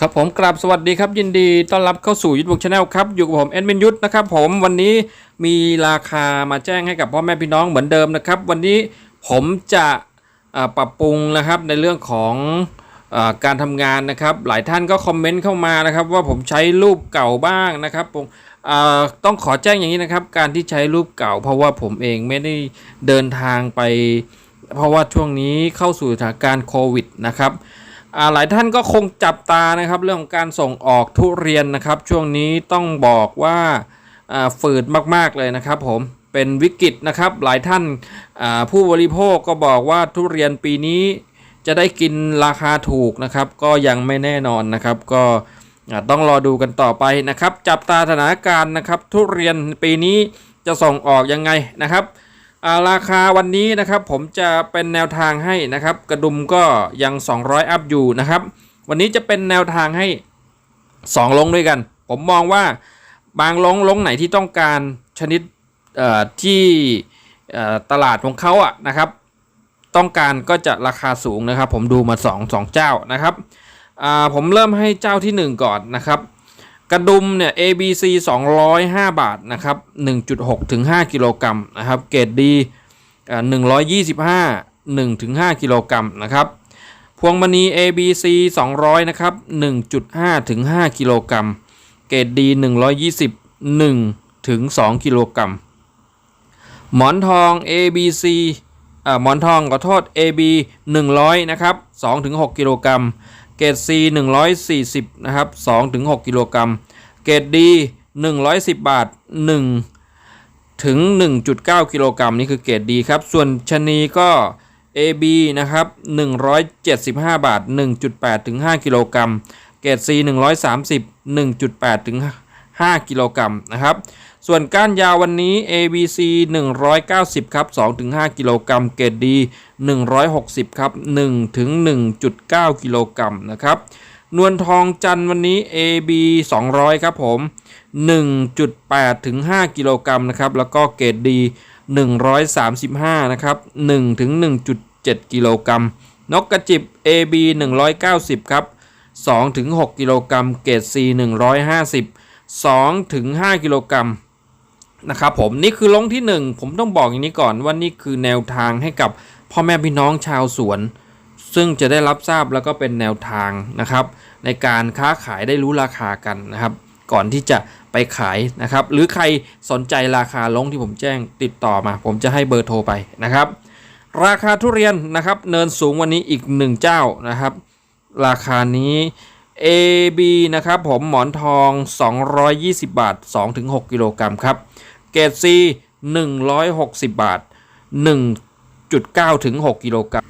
ครับผมกราบสวัสดีครับยินดีต้อนรับเข้าสู่ยุทธบุกชาแนลครับอยู่กับผมแอดมินยุทธนะครับผมวันนี้มีราคามาแจ้งให้กับพ่อแม่พี่น้องเหมือนเดิมนะครับ วันนี้ผมจะปรับปรุงนะครับในเรื่องของอการทำงานนะครับ หลายท่านก็คอมเมนต์เข้ามานะครับ ว่าผมใช้รูปเก่าบ้างนะครับผมต้องขอแจ้งอย่างนี้นะครับ การที่ใช้รูปเก่า เพราะว่าผมเองไม่ได้เดินทางไป เพราะว่าช่วงนี้เข้าสู่สถานการณ์โควิดนะครับ หลายท่านก็คงจับตานะครับเรื่องของการส่งออกทุเรียนนะครับ ช่วงนี้ต้องบอกว่าฝืดมากๆเลยนะครับผมเป็นวิกฤตนะครับหลายท่านผู้บริโภคก็บอกว่าทุเรียนปีนี้จะได้กินราคาถูกนะครับ ก็ยังไม่แน่นอนนะครับ ก็ต้องรอดูกันต่อไปนะครับ จับตาสถานการณ์นะครับ ทุเรียนปีนี้จะส่งออกยังไงนะครับ ราคาวันนี้นะครับผมจะเป็นแนวทางให้นะครับ กระดุมก็ยัง 200 อัพอยู่นะครับ วันนี้จะเป็นแนวทางให้ 2 ลงด้วยกัน ผมมองว่าบางลงลงไหนที่ต้องการชนิดที่ตลาดของเขาอะนะครับ ต้องการก็จะราคาสูงนะครับ ผมดูมา 2 2 เจ้านะครับผมเริ่มให้เจ้าทีหนึ่1 ก่อนนะครับ กระดุมเนี่ย ABC 205 บาทนะครับ 1.6ถึง5กิโลกรัมนะครับ เกรดดีอ่า125 1ถึง5กิโลกรัมนะครับ พวงมณี ABC 200 นะครับ 1.5ถึง5กิโลกรัม เกรดดี 120 1ถึง2กิโลกรัม หมอนทอง ABC อ่าหมอนทองขอโทษ AB 100 นะครับ2ถึง6กิโลกรัม เกรด C 140นะครับ2ถึง6กิโลกรัม เกรด D 110 บาท 1 ถึง 1.9 กิโลกรัมนี่คือเกรด D ครับ ส่วนชนีก็ AB นะครับ175 บาท 1.8 ถึง 5 กิโลกรัม เกรด C 130 1.8 ถึง 5 กิโลกรัมนะครับ ส่วนก้านยาววันนี้ ABC 190 ครับ 2-5 กิโลกรัม เกรดดี 160 ครับ 1-1.9 กิโลกรัมนะครับ นวลทองจันวันนี้ AB 200 ครับผม 1.8 ถึง 5 กิโลกรัมนะครับ แล้วก็เกรดดี 135 นะครับ 1 ถึง 1.7 กิโลกรัม นกกระจิบ AB 190 ครับ 2 ถึง 6 กิโลกรัม เกรด C 150 2ถึง5กิโลกรัม นะครับผมนี่คือลงที่ 1 ผมต้องบอกอย่างนี้ก่อนว่านี่คือแนวทางให้กับพ่อแม่พี่น้องชาวสวน ซึ่งจะได้รับทราบแล้วก็เป็นแนวทางนะครับ ในการค้าขายได้รู้ราคากันนะครับ ก่อนที่จะไปขายนะครับ หรือใครสนใจราคาลงที่ผมแจ้งติดต่อมา ผมจะให้เบอร์โทรไปนะครับ ราคาทุเรียนนะครับเนินสูงวันนี้อีก 1 เจ้านะครับ ราคานี้ AB นะครับผมหมอนทอง 220 บาท 2-6 กิโลกรัมครับ เกรด C 160 บาท 1.9ถึง6กิโลกรัม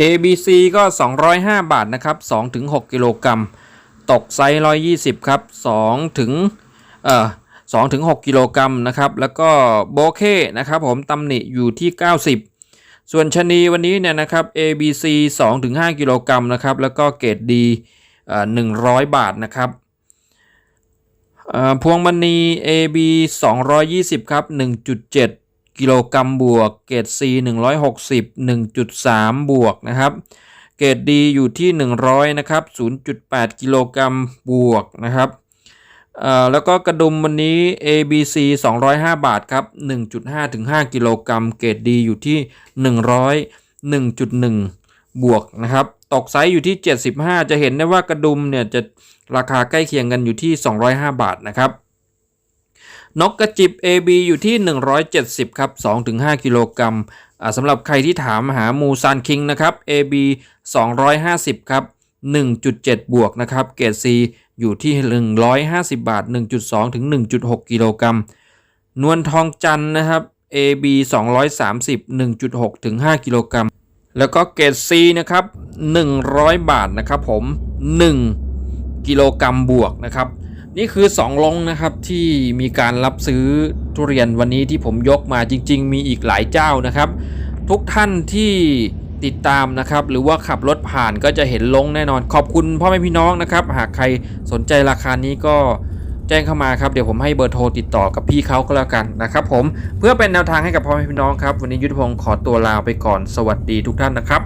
ABC ก็ 205 บาทนะครับ2ถึง6กิโลกรัม ตกไซส์120 ครับ2ถึงเอ่อ2ถึง6กิโลกรัมนะครับ แล้วก็โบเคนะครับผมตำหนิอยู่ที่ 90 ส่วนชะนีวันนี้เนี่ยนะครับ ABC 2ถึง5กิโลกรัมนะครับ แล้วก็เกรดดีเอ่อ100 บาทนะครับ พวงมณี AB 220 ครับ 1.7 กิโลกรัมบวก เกรด C 160 1.3 บวกนะครับ เกรด D อยู่ที่ 100 นะครับ 0.8 กิโลกรัมบวกนะครับแล้วก็กระดุมวันนี้ ABC 205 บาทครับ 1.5ถึง5กิโลกรัม เกรด D อยู่ที่ 100 1.1 บวกนะครับ ตกไซส์อยู่ที่ 75 จะเห็นได้ว่ากระดุมเนี่ยจะราคาใกล้เคียงกันอยู่ที่ 205 บาทนะครับ นกกระจิบ AB อยู่ที่ 170 ครับ 2-5 กิโลกรัมสำหรับใครที่ถามหามูซานคิงนะครับ AB 250 ครับ 1.7 บวกนะครับ เกรด C อยู่ที่ 150 บาท 1.2 ถึง 1.6 กิโลกรัม นวลทองจันนะครับ AB 230 1.6 ถึง 5 กิโลกรัม แล้วก็เกรด C นะครับ 100 บาทนะครับผม 1 กิโลกรัมบวกนะครับ นี่คือ 2 ลงนะครับที่มีการรับซื้อทุเรียนวันนี้ที่ผมยกมาจริง ๆ มีอีกหลายเจ้านะครับ ทุกท่านที่ติดตามนะครับหรือว่าขับรถผ่านก็จะเห็นลงแน่นอนขอบคุณพ่อแม่พี่น้องนะครับ หากใครสนใจราคานี้ก็ แจ้งเข้ามาครับเดี๋ยวผมให้เบอร์โทรติดต่อกับพี่เขาก็แล้วกันนะครับผมเพื่อเป็นแนวทางให้กับพ่อแม่พี่น้องครับ วันนี้ยุทธพงศ์ขอตัวลาไปก่อนสวัสดีทุกท่านนะครับ